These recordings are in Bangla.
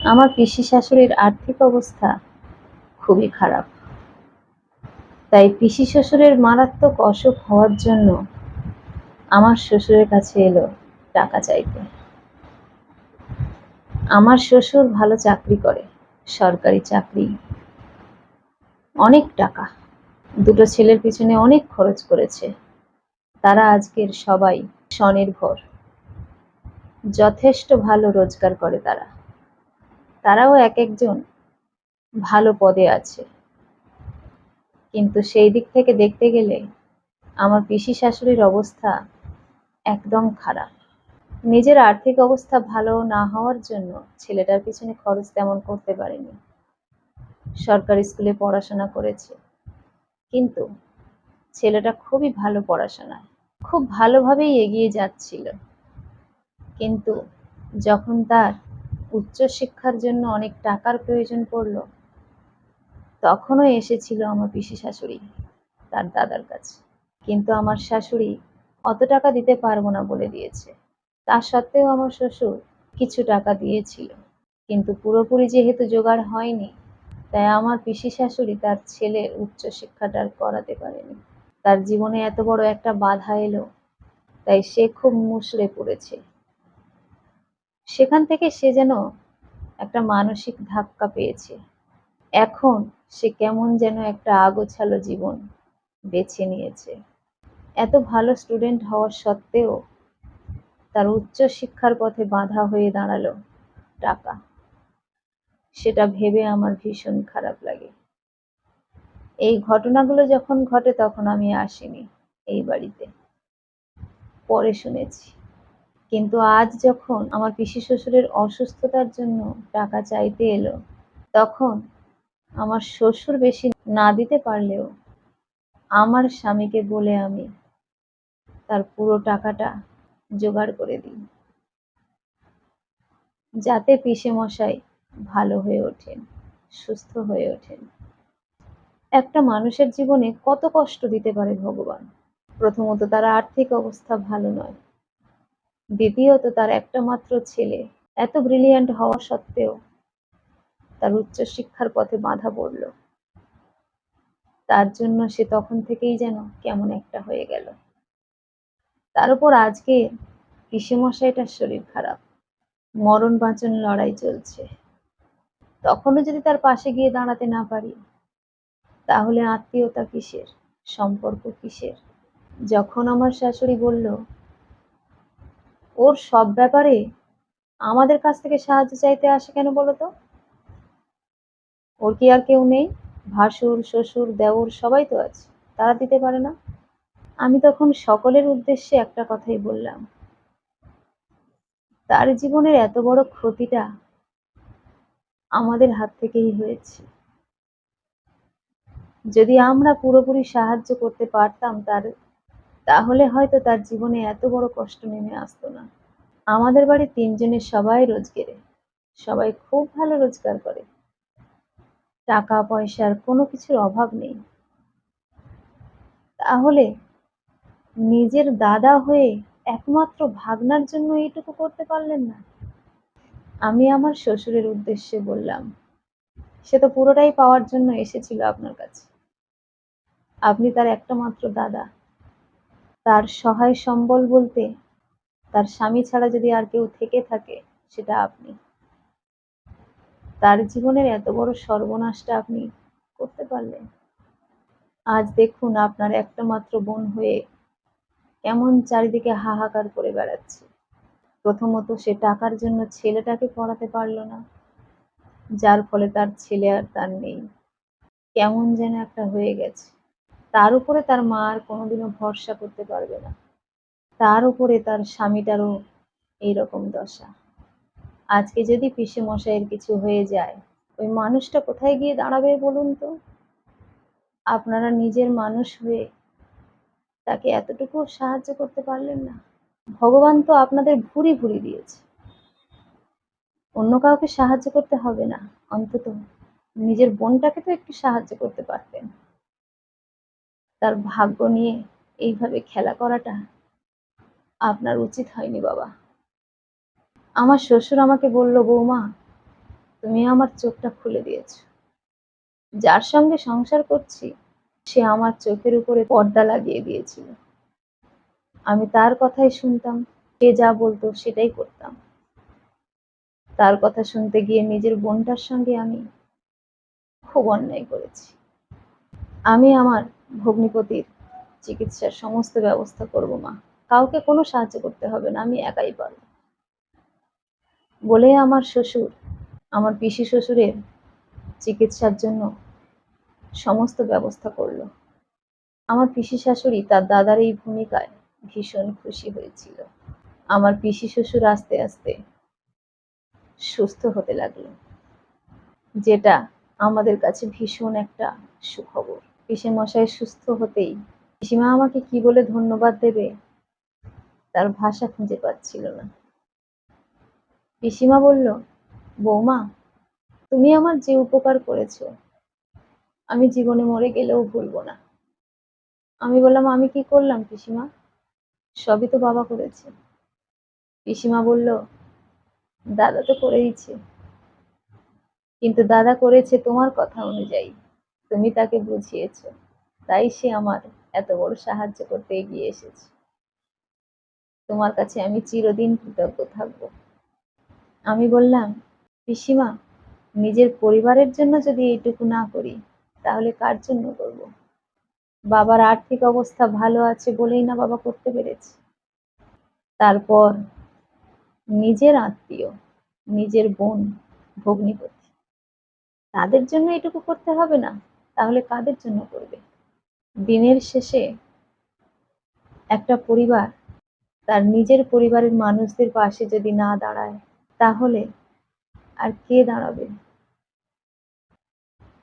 আমার পিসি শাশুড়ির আর্থিক অবস্থা খুবই খারাপ। তাই পিসি শ্বশুরের মারাত্মক অসুখ হওয়ার জন্য আমার শ্বশুরের কাছে এলো টাকা চাইতে। আমার শ্বশুর ভালো চাকরি করে, সরকারি চাকরি। অনেক টাকা। দুটো ছেলের পিছনে অনেক খরচ করেছে। তারা আজকের সবাই স্বনির্ভর। যথেষ্ট ভালো রোজগার করে তারা। তারাও এক একজন ভালো পদে আছে। কিন্তু সেই দিক থেকে দেখতে গেলে আমার পিসি শাশুড়ির অবস্থা একদম খারাপ। নিজের আর্থিক অবস্থা ভালো না হওয়ার জন্য ছেলেটার পিছনে খরচ তেমন করতে পারেনি। সরকারি স্কুলে পড়াশোনা করেছে। কিন্তু ছেলেটা খুবই ভালো পড়াশোনায় খুব ভালোভাবেই এগিয়ে যাচ্ছিল। কিন্তু যখন তার উচ্চশিক্ষার জন্য অনেক টাকার প্রয়োজন পড়ল। তখনও এসেছিল আমার পিসি শাশুড়ি, তার দাদার কাছে। কিন্তু আমার শাশুড়ি অত টাকা দিতে পারব না বলে দিয়েছে। তা সত্ত্বেও আমার শ্বশুর কিছু টাকা দিয়েছিল। কিন্তু পুরোপুরি যেহেতু জোগাড় হয়নি, তাই আমার পিসি শাশুড়ি তার ছেলের উচ্চশিক্ষাটা আর করাতে পারেনি। তার জীবনে এত বড় একটা বাধা এলো, তাই সে খুব মুষড়ে পড়েছে। সেখান থেকে সে যেন একটা মানসিক ধাক্কা পেয়েছে। এখন সে কেমন যেন একটা আগোছালো জীবন বেছে নিয়েছে। এত ভালো স্টুডেন্ট হওয়ার সত্ত্বেও তার উচ্চ শিক্ষার পথে বাধা হয়ে দাঁড়াল টাকা। সেটা ভেবে আমার ভীষণ খারাপ লাগে। এই ঘটনাগুলো যখন ঘটে তখন আমি আসিনি এই বাড়িতে। পরে শুনেছি। কিন্তু আজ যখন আমার পিসি শ্বশুরের অসুস্থতার জন্য টাকা চাইতে এলো, তখন আমার শ্বশুর বেশি না দিতে পারলেও আমার স্বামীকে বলে আমি তার পুরো টাকাটা জোগাড় করে দিই, যাতে পিসে মশাই ভালো হয়ে ওঠেন, সুস্থ হয়ে ওঠেন। একটা মানুষের জীবনে কত কষ্ট দিতে পারে ভগবান? প্রথমত তার আর্থিক অবস্থা ভালো নয়। দ্বিতীয়ত তার একটা মাত্র ছেলে, এত ব্রিলিয়ান্ট হওয়া সত্ত্বেও তার উচ্চশিক্ষার পথে বাধা পড়ল। তার জন্য সে তখন থেকেই যেন কেমন একটা হয়ে গেল। তার উপর আজকে পিসেমশাইটার শরীর খারাপ, মরণ বাঁচন লড়াই চলছে। তখনও যদি তার পাশে গিয়ে দাঁড়াতে না পারি, তাহলে আত্মীয়তা কিসের, সম্পর্ক কিসের? যখন আমার শাশুড়ি বলল ওর সব ব্যাপারে আমাদের কাছ থেকে সাহায্য চাইতে আসে কেন বলো তো? ওর কি আর কেউ নেই? ভাসুর, শ্বশুর, দেওর সবাই তো আছে, তারা দিতে পারে না। আমি তখন সকলের উদ্দেশ্যে একটা কথাই বললাম। তার জীবনের এত বড় ক্ষতিটা আমাদের হাত থেকেই হয়েছে। যদি আমরা পুরোপুরি সাহায্য করতে পারতাম তার তাহলে হয়তো তার জীবনে এত বড় কষ্ট নেমে আসতো না। আমাদের বাড়ি তিনজনের সবাই রোজগেরে, সবাই খুব ভালো রোজগার করে। টাকা, পয়সার কোনো কিছুর অভাব নেই। তাহলে নিজের দাদা হয়ে একমাত্র ভাগনার জন্য এইটুকু করতে পারলেন না? আমি আমার শ্বশুরের উদ্দেশ্যে বললাম, সে তো পুরোটাই পাওয়ার জন্য এসেছিল আপনার কাছে। আপনি তার একটা মাত্র দাদা। তার সহায় সম্বল বলতে, তার স্বামী ছাড়া যদি আর কেউ থেকে থাকে, সেটা আপনি। তার জীবনের এত বড় সর্বনাশটা আপনি করতে পারলেন। আজ দেখুন আপনার একটা মাত্র বোন হয়ে কেমন চারিদিকে হাহাকার করে বেড়াচ্ছে। প্রথমত সে টাকার জন্য ছেলেটাকে পড়াতে পারল না, যার ফলে তার ছেলে আর তার নেই। কেমন যেন একটা হয়ে গেছে। তার উপরে তার মা আর কোনোদিনও ভরসা করতে পারবে না। তার উপরে তার স্বামীটারও এইরকম দশা। আজকে যদি পিসে মশাইয়ের কিছু হয়ে যায়, ওই মানুষটা কোথায় গিয়ে দাঁড়াবে বলুন তো? আপনারা নিজের মানুষ হয়ে তাকে এতটুকু সাহায্য করতে পারলেন না। ভগবান তো আপনাদের ভুরি ভুরি দিয়েছে। অন্য কাউকে সাহায্য করতে হবে না। অন্তত নিজের বোনটাকে তো একটু সাহায্য করতে পারতেন। তার ভাগ্য নিয়ে এইভাবে খেলা করাটা আপনার উচিত হয়নি বাবা। আমার শ্বশুর আমাকে বলল, বৌমা, তুমি আমার চোখটা খুলে দিয়েছ। যার সঙ্গে সংসার করছি, সে আমার চোখের উপরে পর্দা লাগিয়ে দিয়েছিল। আমি তার কথাই শুনতাম কে যা বলতো সেটাই করতাম। তার কথা শুনতে গিয়ে নিজের বোনটার সঙ্গে আমি খুব অন্যায় করেছি। আমি আমার ভগ্নিপতির চিকিৎসার সমস্ত ব্যবস্থা করব মা। কাউকে কোনো সাহায্য করতে হবে না, আমি একাই পারব। বলে আমার শ্বশুর, আমার পিসি শ্বশুরের চিকিৎসার জন্য সমস্ত ব্যবস্থা করল। আমার পিসি শাশুড়ি তার দাদার এই ভূমিকায় ভীষণ খুশি হয়েছিল। আমার পিসি শ্বশুর আস্তে আস্তে সুস্থ হতে লাগল, যেটা আমাদের কাছে ভীষণ একটা সুখবর। মশাই সুস্থ হতেই পিসিমা আমাকে কি বলে ধন্যবাদ দেবে? তার ভাষা খুঁজে পাচ্ছিল না। পিসিমা বলল, বৌমা, তুমি আমার যে উপকার করেছ, আমি জীবনে মরে গেলেও ভুলবো না। আমি বললাম, আমি কি করলাম পিসিমা? সবই তো বাবা করেছে। পিসিমা বলল, দাদা তো করেইছে। কিন্তু দাদা করেছে তোমার কথা অনুযায়ী। তুমি তাকে বুঝিয়েছ। তাই সে আমার এত বড় সাহায্য করতে এগিয়ে এসেছে। তোমার কাছে আমি চিরদিন কৃতজ্ঞ থাকব। আমি বললাম, পিসিমা, নিজের পরিবারের জন্য যদি এইটুকু না করি, তাহলে কার জন্য করব? বাবার আর্থিক অবস্থা ভালো আছে বলেই না বাবা করতে পেরেছে। তারপর নিজের আত্মীয়, নিজের বোন, ভগ্নিপতি, তাদের জন্য এটুকু করতে হবে না? তাহলে কাদের জন্য করবে? দিনের শেষে একটা পরিবার তার নিজের পরিবারের মানুষদের পাশে যদি না দাঁড়ায়, তাহলে আর কে দাঁড়াবে?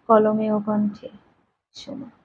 কলমে ও কণ্ঠে সময়